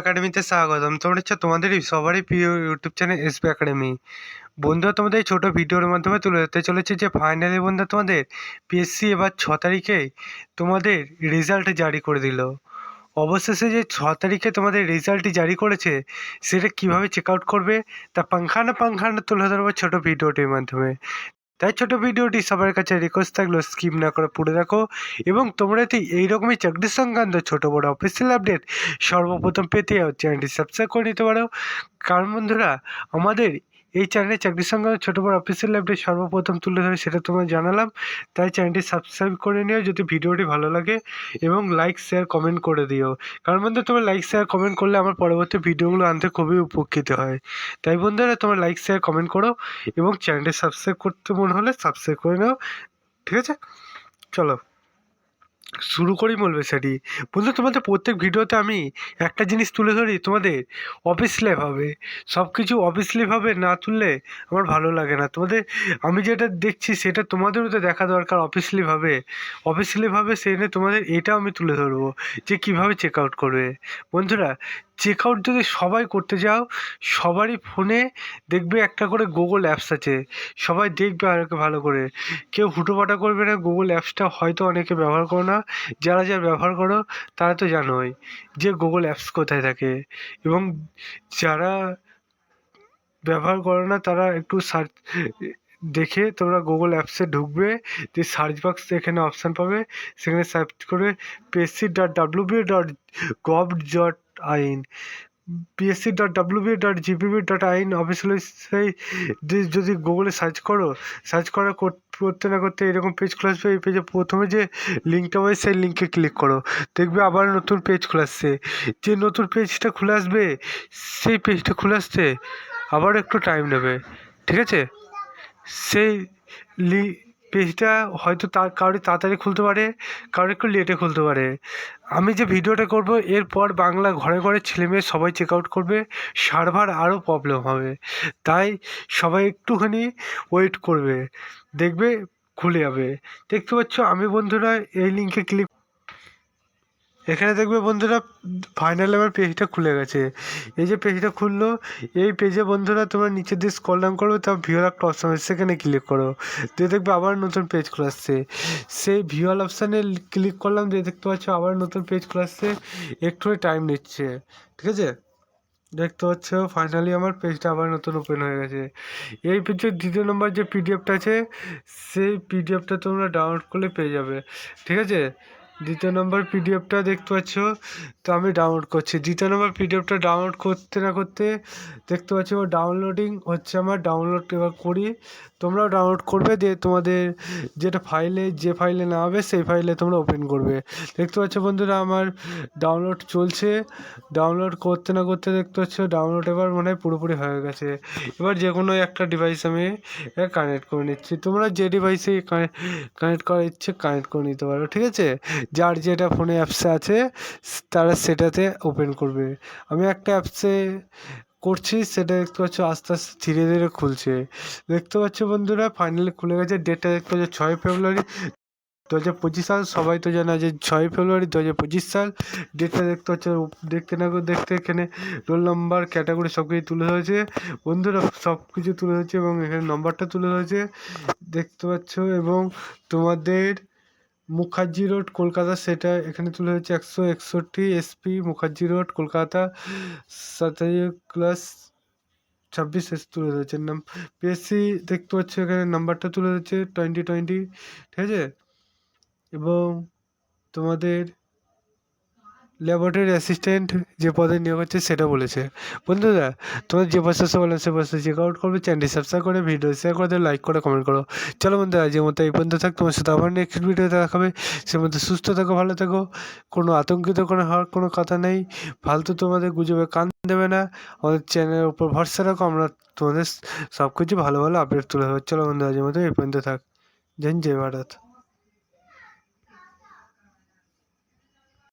একাডেমিতে স্বাগতম। তোমরা হচ্ছে তোমাদের সবারই প্রিয় ইউটিউব চ্যানেল এসপি একাডেমি বন্ধুরা, তোমাদের এই ছোটো ভিডিওর মাধ্যমে তুলে ধরতে চলেছে যে ফাইনালি বন্ধু তোমাদের পিএসসি এবার ছ তারিখে তোমাদের রেজাল্ট জারি করে দিল। অবশেষে যে ছ তারিখে তোমাদের রেজাল্টটি জারি করেছে, সেটা কীভাবে চেক আউট করবে, তা পাংখানা পাংখানা তুলে ধরবো ছোটো ভিডিওটির মাধ্যমে। তাই ছোটো ভিডিওটি সবার কাছে রিকোয়েস্ট থাকল স্কিপ না করে পড়ে দেখো এবং তোমরা যদি এইরকমই চাকরি সংক্রান্ত ছোটো বড়ো অফিসিয়াল আপডেট সর্বপ্রথম পেতে চ্যানেলটি সাবস্ক্রাইব করে নিতে পারো। কারণ বন্ধুরা, আমাদের এই চ্যানেলে চাকরি সংক্রান্ত ছোটো বড় অফিসিয়াল আপডেট সর্বপ্রথম তুলে ধরে সেটা তোমায় জানালাম। তাই চ্যানেলটি সাবস্ক্রাইব করে নিও যদি ভিডিওটি ভালো লাগে এবং লাইক শেয়ার কমেন্ট করে দিও। কারণ বন্ধু, তোমার লাইক শেয়ার কমেন্ট করলে আমার পরবর্তী ভিডিওগুলো আনতে খুবই উপকৃত হয়। তাই বন্ধুরা, তোমার লাইক শেয়ার কমেন্ট করো এবং চ্যানেলটি সাবস্ক্রাইব করতে মনে হলে সাবস্ক্রাইব করে নাও। ঠিক আছে? চলো। শুরু করি বলবে বিষয়টি বন্ধু, তোমাদের প্রত্যেক ভিডিওতে আমি একটা জিনিস তুলে ধরি, তোমাদের অফিস লাইফ হবে। সব কিছু অফিস লাইফ হবে, না তুললে আমার ভালো লাগে না। তোমাদের, আমি যেটা দেখছি সেটা তোমাদেরও তো দেখা দরকার অফিস লাইফ হবে। অফিস লাইফ হবে সেই তোমাদের এটাও আমি তুলে ধরবো যে কীভাবে চেক আউট করবে। বন্ধুরা চেক আউট যদি সবাই করতে যাও, সবারই ফোনে দেখবে একটা করে গুগল অ্যাপস আছে। সবাই দেখবে আর ভালো করে। কেউ হুটোপাটা করবে না গুগল অ্যাপসটা হয়তো অনেকে ব্যবহার করো না। যারা যারা ব্যবহার করো, তারা তো জানোই যে গুগল অ্যাপস কোথায় থাকে। এবং যারা ব্যবহার করো না, তারা একটু সার্চ দেখে তোমরা গুগল অ্যাপসে ঢুকবে, যে সার্চ বক্স এখানে অপশান পাবে। সেখানে সার্চ করে PSC dot WB dot gov dot in. PSC dot WB dot GPB dot in officially সেই যদি গুগলে সার্চ করো সার্চ করা কর- করতে না করতে এরকম পেজ খুলে আসবে, এই পেজে প্রথমে যে লিঙ্কটা পাবে, সেই লিঙ্কে ক্লিক করো। দেখবে আবার নতুন পেজ খুলে আসছে। যে নতুন পেজটা খুলে আসবে, সেই পেজটা খুলে আসতে আবার একটু টাইম নেবে। ঠিক আছে? সেই লি পেজটা হয়তো তার কারোর তাড়াতাড়ি খুলতে পারে, কারোর একটু লেটে খুলতে পারে। আমি যে ভিডিওটা করব, এরপর বাংলা ঘরে ঘরে ছেলে মেয়ে সবাই চেক আউট করবে সার্ভার আরও প্রবলেম হবে। তাই সবাই একটুখানি ওয়েট করবে, দেখবে খুলে যাবে। দেখতে পাচ্ছ, আমি বন্ধুরা, এই লিঙ্কে ক্লিক এখানে দেখবে বন্ধুরা ফাইনাল আমার পেজটা খুলে গেছে। এই যে পেজটা খুললো, এই পেজে বন্ধুরা তোমরা নিচের দিয়ে স্কল ডাউন করো তার ভিওর একটা অপশান আছে, সেখানে ক্লিক করো। দিয়ে দেখবে আবার নতুন পেজ খুলে আসছে। সেই ভিওয়াল অপশানে ক্লিক করলাম, দিয়ে দেখতে পাচ্ছ আবার নতুন পেজ খুলে আসছে। একটু টাইম নিচ্ছে, ঠিক আছে? দেখতে পাচ্ছ ফাইনালি আমার পেজটা আবার নতুন ওপেন হয়ে গেছে। এই পেজের দ্বিতীয় নম্বর যে পিডিএফটা আছে, সেই পিডিএফটা তোমরা ডাউনলোড করলে পেয়ে যাবে, ঠিক আছে? দ্বিতীয় নম্বর পিডিএফটা দেখতে পাচ্ছ, তো আমি ডাউনলোড করছি। দ্বিতীয় নম্বর পিডিএফটা ডাউনলোড করতে না করতে দেখতে পাচ্ছ ডাউনলোডিং হচ্ছে আমার ডাউনলোড এবার করি। তোমরাও ডাউনলোড করবে, দিয়ে তোমাদের যেটা ফাইলে যে ফাইলে না হবে, সেই ফাইলে তোমরা ওপেন করবে। দেখতে পাচ্ছ বন্ধুরা, আমার ডাউনলোড চলছে। ডাউনলোড করতে না করতে দেখতে পাচ্ছ ডাউনলোড এবার মনে হয় পুরোপুরি হয়ে গেছে। এবার যে কোনো একটা ডিভাইস আমি কানেক্ট করে নিচ্ছি। তোমরা যে ডিভাইসে কানেক্ট করার ইচ্ছে কানেক্ট করে নিতে পারো, ঠিক আছে? যার যেটা ফোনে অ্যাপসে আছে তারা সেটাতে ওপেন করবে। আমি একটা অ্যাপসে করছি, সেটা দেখতে পাচ্ছ আস্তে আস্তে ধীরে ধীরে খুলছে। দেখতে পাচ্ছ বন্ধুরা ফাইনালি খুলে গেছে ডেটটা দেখতে পাচ্ছ ছয় ফেব্রুয়ারি দু হাজার পঁচিশ সাল। সবাই তো জানে যে ছয় ফেব্রুয়ারি দু হাজার পঁচিশ সাল। ডেটটা দেখতে পাচ্ছ, দেখতে না দেখতে এখানে রোল নাম্বার ক্যাটাগরি সব কিছু তুলে ধরেছে। বন্ধুরা সব কিছু তুলে ধরেছে এবং এখানে নম্বরটা তুলে ধরেছে। দেখতে পাচ্ছ, এবং তোমাদের মুখার্জি রোড, কলকাতা। সেটা এখানে তুলে হচ্ছে একশো একষট্টি এসপি মুখার্জি রোড, কলকাতা। সাতাশ ক্লাস ছাব্বিশ তুলে ধরেছে। নাম পিএসসি দেখতে পাচ্ছি এখানে নাম্বারটা তুলে ধরেছে টোয়েন্টি টোয়েন্টি ঠিক আছে? এবং তোমাদের ল্যাবরেটরি অ্যাসিস্ট্যান্ট যে পদে নিয়োগ হচ্ছে সেটা বলেছে। বন্ধুরা তোমার যে প্রসেসে বলেন সে প্রসেস চেক আউট করবে চ্যানেলটি সাবস্ক্রাইব করে ভিডিও শেয়ার করে দেবে লাইক করে কমেন্ট করো। চলো বন্ধুরা আজকের মতো এই পর্যন্ত থাক, তোমার সাথে আবার নেক্সট ভিডিওতে দেখাবে সে মধ্যে সুস্থ থাকো, ভালো থাকো, কোনো আতঙ্কিত, কোনো হওয়ার কোনো কথা নেই। ফালতু তোমাদের গুজবে কান দেবে না, আমাদের চ্যানেলের উপর ভরসা রাখো, আমরা তোমাদের সব কিছু ভালো ভালো আপডেট তুলে ধরবো। চলো বন্ধুরা আজকের মতো এই পর্যন্ত থাক। জয় জয় ভারত।